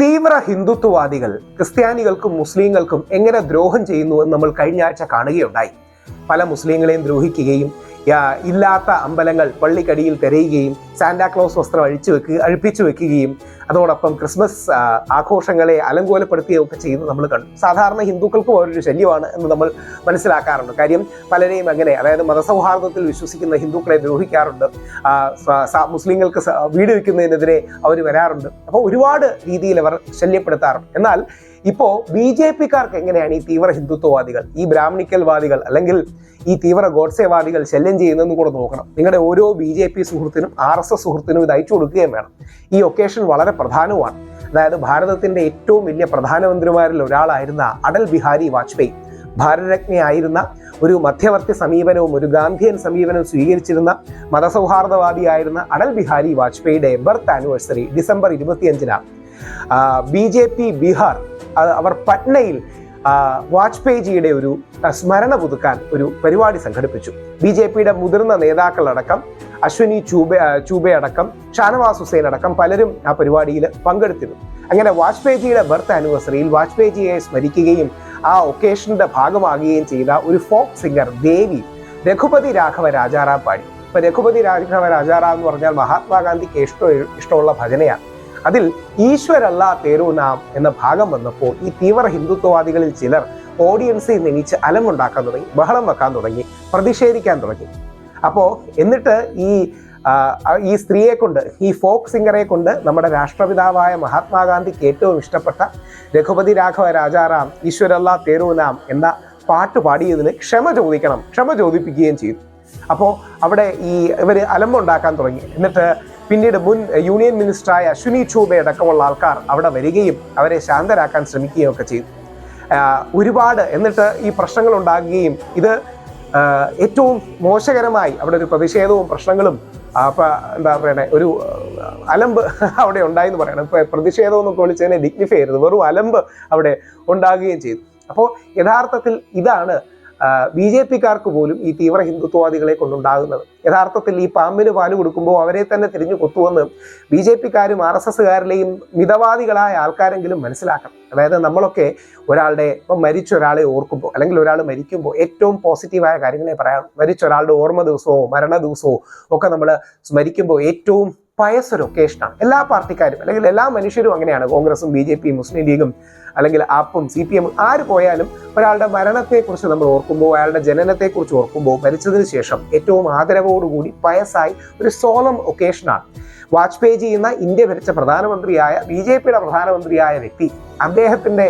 തീവ്ര ഹിന്ദുത്വവാദികൾ ക്രിസ്ത്യാനികൾക്കും മുസ്ലിങ്ങൾക്കും എങ്ങനെ ദ്രോഹം ചെയ്യുന്നുവെന്ന് നമ്മൾ കഴിഞ്ഞ ആഴ്ച കാണുകയുണ്ടായി. പല മുസ്ലിങ്ങളെയും ദ്രോഹിക്കുകയും ഇല്ലാത്ത അമ്പലങ്ങൾ പള്ളിക്കടിയിൽ തിരയുകയും സാന്റാക്ലോസ് വസ്ത്രം അഴിച്ചു വെക്കുക അഴിപ്പിച്ചു വെക്കുകയും അതോടൊപ്പം ക്രിസ്മസ് ആഘോഷങ്ങളെ അലങ്കോലപ്പെടുത്തുകയൊക്കെ ചെയ്യുന്നത് നമ്മൾ കണ്ടു. സാധാരണ ഹിന്ദുക്കൾക്കും അവരൊരു ശല്യമാണ് എന്ന് നമ്മൾ മനസ്സിലാക്കാറുണ്ട്. കാര്യം പലരെയും അങ്ങനെ അതായത് മതസൗഹാർദ്ദത്തിൽ വിശ്വസിക്കുന്ന ഹിന്ദുക്കളെ ദ്രോഹിക്കാറുണ്ട്. മുസ്ലിങ്ങൾക്ക് വീട് വയ്ക്കുന്നതിനെതിരെ അവർ വരാറുണ്ട്. അപ്പോൾ ഒരുപാട് രീതിയിൽ അവർ ശല്യപ്പെടുത്താറുണ്ട്. എന്നാൽ ഇപ്പോൾ ബി ജെ പിക്കാർക്ക് എങ്ങനെയാണ് ഈ തീവ്ര ഹിന്ദുത്വവാദികൾ ഈ ബ്രാഹ്മണിക്കൽവാദികൾ അല്ലെങ്കിൽ ഈ തീവ്ര ഗോഡ്സേവാദികൾ ശല്യം ചെയ്യുന്നതെന്ന് കൂടെ നോക്കണം. നിങ്ങളുടെ ഓരോ ബി ജെ പി സുഹൃത്തിനും ആർ എസ് എസ് സുഹൃത്തിനും ഇത് അയച്ചു കൊടുക്കുകയും വേണം. ഈ ഒക്കേഷൻ വളരെ പ്രധാനമാണ് അതായത് ഭാരതത്തിന്റെ ഏറ്റവും വലിയ പ്രധാനമന്ത്രിമാരിൽ ഒരാളായിരുന്ന അടൽ ബിഹാരി വാജ്പേയി. ഭാരതരത്നയായിരുന്ന ഒരു മധ്യവർത്തി സമീപനവും ഒരു ഗാന്ധിയൻ സമീപനവും സ്വീകരിച്ചിരുന്ന മതസൗഹാർദ്ദവാദിയായിരുന്ന അടൽ ബിഹാരി വാജ്പേയിയുടെ ബർത്ത് ആനിവേഴ്സറി ഡിസംബർ ഇരുപത്തിയഞ്ചിനാണ്. ബി ജെ പി ബീഹാർ അവർ പട്നയിൽ വാജ്പേയിജിയുടെ ഒരു സ്മരണ പുതുക്കാൻ ഒരു പരിപാടി സംഘടിപ്പിച്ചു. ബി ജെ പിയുടെ മുതിർന്ന നേതാക്കളടക്കം അശ്വിനി ചൂബെ ചൂബെ അടക്കം ഷാനവാസ് ഹുസൈൻ അടക്കം പലരും ആ പരിപാടിയിൽ പങ്കെടുത്തിരുന്നു. അങ്ങനെ വാജ്പേയിജിയുടെ ബർത്ത് ആനിവേഴ്സറിയിൽ വാജ്പേയിജിയെ സ്മരിക്കുകയും ആ ഒക്കേഷന്റെ ഭാഗമാകുകയും ചെയ്ത ഒരു ഫോക്ക് സിംഗർ ദേവി രഘുപതി രാഘവ രാജാറാം പാടി. ഇപ്പൊ രഘുപതി രാഘവ രാജാറാം എന്ന് പറഞ്ഞാൽ മഹാത്മാഗാന്ധിക്ക് ഇഷ്ടം ഇഷ്ടമുള്ള ഭജനയാണ്. അതിൽ ഈശ്വരല്ല തേരൂ നാം എന്ന ഭാഗം വന്നപ്പോൾ ഈ തീവ്ര ഹിന്ദുത്വവാദികളിൽ ചിലർ ഓഡിയൻസിൽ നിന്നിച്ച് അലമുണ്ടാക്കാൻ തുടങ്ങി ബഹളം വെക്കാൻ തുടങ്ങി പ്രതിഷേധിക്കാൻ തുടങ്ങി. അപ്പോൾ എന്നിട്ട് ഈ ഈ സ്ത്രീയെ കൊണ്ട് ഈ ഫോക്ക് സിംഗറെ കൊണ്ട് നമ്മുടെ രാഷ്ട്രപിതാവായ മഹാത്മാഗാന്ധിക്ക് ഏറ്റവും ഇഷ്ടപ്പെട്ട രഘുപതി രാഘവ രാജാറാം ഈശ്വരല്ല തേരൂ നാം എന്ന പാട്ട് പാടിയതിന് ക്ഷമ ചോദിക്കണം ക്ഷമ ചോദിപ്പിക്കുകയും ചെയ്തു. അപ്പോൾ അവിടെ ഈ ഇവർ അലമ്പുണ്ടാക്കാൻ തുടങ്ങി. എന്നിട്ട് പിന്നീട് മുൻ യൂണിയൻ മിനിസ്റ്ററായ അശ്വിനി ചൂബെ അടക്കമുള്ള ആൾക്കാർ അവിടെ വരികയും അവരെ ശാന്തരാക്കാൻ ശ്രമിക്കുകയും ഒക്കെ ചെയ്തു ഒരുപാട് എന്നിട്ട് ഈ പ്രശ്നങ്ങൾ ഉണ്ടാകുകയും ഇത് ഏറ്റവും മോശകരമായി അവിടെ ഒരു പ്രതിഷേധവും പ്രശ്നങ്ങളും അപ്പം എന്താ പറയണേ ഒരു അലമ്പ് അവിടെ ഉണ്ടായെന്ന് പറയണം. ഇപ്പൊ പ്രതിഷേധം എന്നൊക്കെ വിളിച്ചതിനെ ഡിഗ്നിഫൈ ചെയ്യരുത്. വെറും അലമ്പ് അവിടെ ഉണ്ടാകുകയും ചെയ്തു. അപ്പോൾ യഥാർത്ഥത്തിൽ ഇതാണ് ബി ജെ പിക്കാർക്ക് പോലും ഈ തീവ്ര ഹിന്ദുത്വവാദികളെ കൊണ്ടുണ്ടാകുന്നത്. യഥാർത്ഥത്തിൽ ഈ പാമ്പിന് പാൽ കൊടുക്കുമ്പോൾ അവരെ തന്നെ തിരിഞ്ഞു കൊത്തുവെന്ന് ബി ജെ പിക്കാരും ആർ എസ് എസ്സുകാരിലെയും മിതവാദികളായ ആൾക്കാരെങ്കിലും മനസ്സിലാക്കണം. അതായത് നമ്മളൊക്കെ ഒരാളുടെ ഇപ്പം മരിച്ച ഒരാളെ ഓർക്കുമ്പോൾ അല്ലെങ്കിൽ ഒരാൾ മരിക്കുമ്പോൾ ഏറ്റവും പോസിറ്റീവായ കാര്യങ്ങളെ പറയാം മരിച്ച ഒരാളുടെ ഓർമ്മ ദിവസമോ മരണ ദിവസമോ ഒക്കെ നമ്മൾ സ്മരിക്കുമ്പോൾ ഏറ്റവും പയസ് ഒരു ഒക്കേഷനാണ് എല്ലാ പാർട്ടിക്കാരും അല്ലെങ്കിൽ എല്ലാ മനുഷ്യരും അങ്ങനെയാണ്. കോൺഗ്രസും ബി ജെ പിയും മുസ്ലിം ലീഗും അല്ലെങ്കിൽ ആപ്പും സി പി എം ആര് പോയാലും ഒരാളുടെ മരണത്തെക്കുറിച്ച് നമ്മൾ ഓർക്കുമ്പോൾ അയാളുടെ ജനനത്തെക്കുറിച്ച് ഓർക്കുമ്പോൾ മരിച്ചതിന് ശേഷം ഏറ്റവും ആദരവോടുകൂടി പയസായി ഒരു സോളം ഒക്കേഷനാണ് വാജ്പേയി ചെയ്യുന്ന ഇന്ത്യ ഭരിച്ച പ്രധാനമന്ത്രിയായ ബി ജെ പിയുടെ പ്രധാനമന്ത്രിയായ വ്യക്തി അദ്ദേഹത്തിന്റെ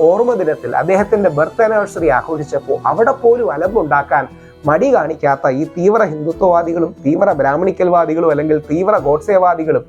ഓർമ്മ ദിനത്തിൽ അദ്ദേഹത്തിന്റെ ബർത്ത് ആനിവേഴ്സറി ആഘോഷിച്ചപ്പോൾ അവിടെ പോലും അലമ്പുണ്ടാക്കാൻ മടി കാണിക്കാത്ത ഈ തീവ്ര ഹിന്ദുത്വവാദികളും തീവ്ര ബ്രാഹ്മണിക്കൽവാദികളും അല്ലെങ്കിൽ തീവ്ര ഗോഡ്സേവാദികളും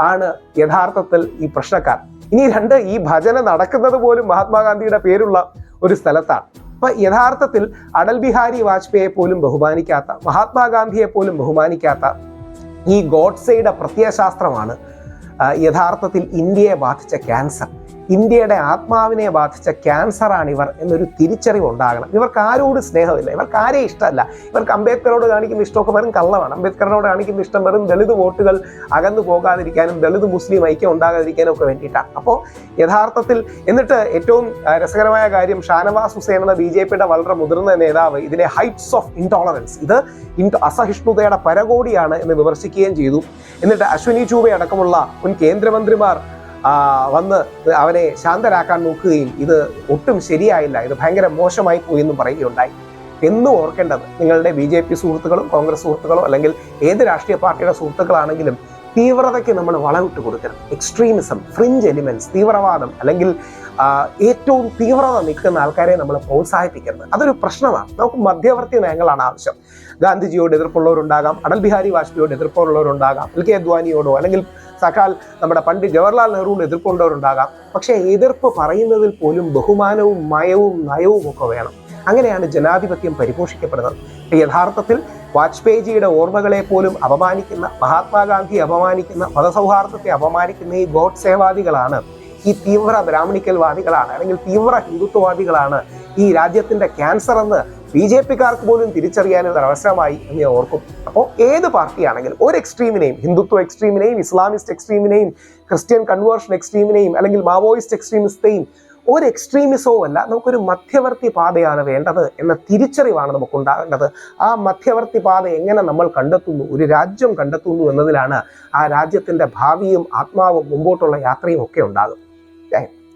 ആണ് യഥാർത്ഥത്തിൽ ഈ പ്രശ്നക്കാർ. ഇനി രണ്ട് ഈ ഭജന നടക്കുന്നത് പോലും മഹാത്മാഗാന്ധിയുടെ പേരുള്ള ഒരു സ്ഥലത്താണ്. അപ്പൊ യഥാർത്ഥത്തിൽ അടൽ ബിഹാരി വാജ്പേയെ പോലും ബഹുമാനിക്കാത്ത മഹാത്മാഗാന്ധിയെ പോലും ബഹുമാനിക്കാത്ത ഈ ഗോഡ്സെയുടെ പ്രത്യയശാസ്ത്രമാണ് യഥാർത്ഥത്തിൽ ഇന്ത്യയെ ബാധിച്ച ക്യാൻസർ ഇന്ത്യയുടെ ആത്മാവിനെ ബാധിച്ച ക്യാൻസറാണ് ഇവർ എന്നൊരു തിരിച്ചറിവ് ഉണ്ടാകണം ഇവർക്ക് ആരോട് സ്നേഹമില്ല. ഇവർക്ക് ആരെ ഇഷ്ടമല്ല? ഇവർക്ക് അംബേദ്കറോട് കാണിക്കുന്ന ഇഷ്ടമൊക്കെ വെറും കള്ളമാണ്. അംബേദ്കറിനോട് കാണിക്കുന്ന ഇഷ്ടം വെറും ദളിത് വോട്ടുകൾ അകന്നു പോകാതിരിക്കാനും ദളിത് മുസ്ലിം ഐക്യം ഉണ്ടാകാതിരിക്കാനും ഒക്കെ വേണ്ടിയിട്ടാണ് അപ്പോൾ യഥാർത്ഥത്തിൽ എന്നിട്ട് ഏറ്റവും രസകരമായ കാര്യം ഷാനവാസ് ഹുസൈൻ എന്ന ബി ജെ പിയുടെ വളരെ മുതിർന്ന നേതാവ് ഇതിനെ ഹൈറ്റ്സ് ഓഫ് ഇൻടോളറൻസ്. ഇത് അസഹിഷ്ണുതയുടെ പരകോടിയാണ് എന്ന് വിമർശിക്കുകയും ചെയ്തു. എന്നിട്ട് അശ്വിനി ചൂബെ അടക്കമുള്ള മുൻ കേന്ദ്രമന്ത്രിമാർ വന്ന് അവനെ ശാന്തരാക്കാൻ നോക്കുകയും ഇത് ഒട്ടും ശരിയായില്ല. ഇത് ഭയങ്കര മോശമായി പോയി എന്ന് പറയുകയുണ്ടായി. എന്നും ഓർക്കേണ്ടത് നിങ്ങളുടെ ബി ജെ പി സുഹൃത്തുക്കളും കോൺഗ്രസ് സുഹൃത്തുക്കളോ അല്ലെങ്കിൽ ഏത് രാഷ്ട്രീയ പാർട്ടിയുടെ സുഹൃത്തുക്കളാണെങ്കിലും തീവ്രതയ്ക്ക് നമ്മൾ വളവിട്ട് കൊടുക്കണം. എക്സ്ട്രീമിസം ഫ്രിഞ്ച് എലിമെന്റ്സ് തീവ്രവാദം അല്ലെങ്കിൽ ഏറ്റവും തീവ്രത നിൽക്കുന്ന ആൾക്കാരെ നമ്മൾ പ്രോത്സാഹിപ്പിക്കരുത്. അതൊരു പ്രശ്നമാണ്. നമുക്ക് മധ്യവർത്തി നയങ്ങളാണ് ആവശ്യം. ഗാന്ധിജിയോട് എതിർപ്പുള്ളവരുണ്ടാകാം അടൽ ബിഹാരി വാജ്പേയിയോട് എതിർപ്പുള്ളവരുണ്ടാകാം എൽ കെ അദ്വാനിയോടോ അല്ലെങ്കിൽ സഖാൽ നമ്മുടെ പണ്ട് ജവഹർലാൽ നെഹ്റുവിന് എതിർക്കൊണ്ടവരുണ്ടാകാം പക്ഷേ എതിർപ്പ് പറയുന്നതിൽ പോലും ബഹുമാനവും മയവും നയവും ഒക്കെ വേണം. അങ്ങനെയാണ് ജനാധിപത്യം പരിപോഷിക്കപ്പെടുന്നത്. യഥാർത്ഥത്തിൽ വാജ്പേയിജിയുടെ ഓർമ്മകളെ പോലും അപമാനിക്കുന്ന മഹാത്മാഗാന്ധി അപമാനിക്കുന്ന മതസൗഹാർദ്ദത്തെ അപമാനിക്കുന്ന ഈ ഗോഡ് സേവാദികളാണ് ഈ തീവ്ര ബ്രാഹ്മണിക്കൽവാദികളാണ് അല്ലെങ്കിൽ തീവ്ര ഹിന്ദുത്വവാദികളാണ് ഈ രാജ്യത്തിന്റെ ക്യാൻസർ എന്ന് ബി ജെ പിക്കാർക്ക് പോലും തിരിച്ചറിയാനുള്ള അവസരമായി എന്ന് ഞാൻ ഓർക്കും. അപ്പോൾ ഏത് പാർട്ടിയാണെങ്കിലും ഒരു എക്സ്ട്രീമിനെയും ഹിന്ദുത്വ എക്സ്ട്രീമിനെയും ഇസ്ലാമിസ്റ്റ് എക്സ്ട്രീമിനെയും ക്രിസ്ത്യൻ കൺവേർഷൻ എക്സ്ട്രീമിനെയും അല്ലെങ്കിൽ മാവോയിസ്റ്റ് എക്സ്ട്രീമിസ്റ്റെയും ഒരു എക്സ്ട്രീമിസവും അല്ല നമുക്കൊരു മധ്യവർത്തി പാതയാണ് വേണ്ടത് എന്ന തിരിച്ചറിവാണ് നമുക്കുണ്ടാകേണ്ടത്. ആ മധ്യവർത്തി പാത എങ്ങനെ നമ്മൾ കണ്ടെത്തുന്നു ഒരു രാജ്യം കണ്ടെത്തുന്നു എന്നതിലാണ് ആ രാജ്യത്തിന്റെ ഭാവിയും ആത്മാവും മുമ്പോട്ടുള്ള യാത്രയും ഒക്കെ ഉണ്ടാകും.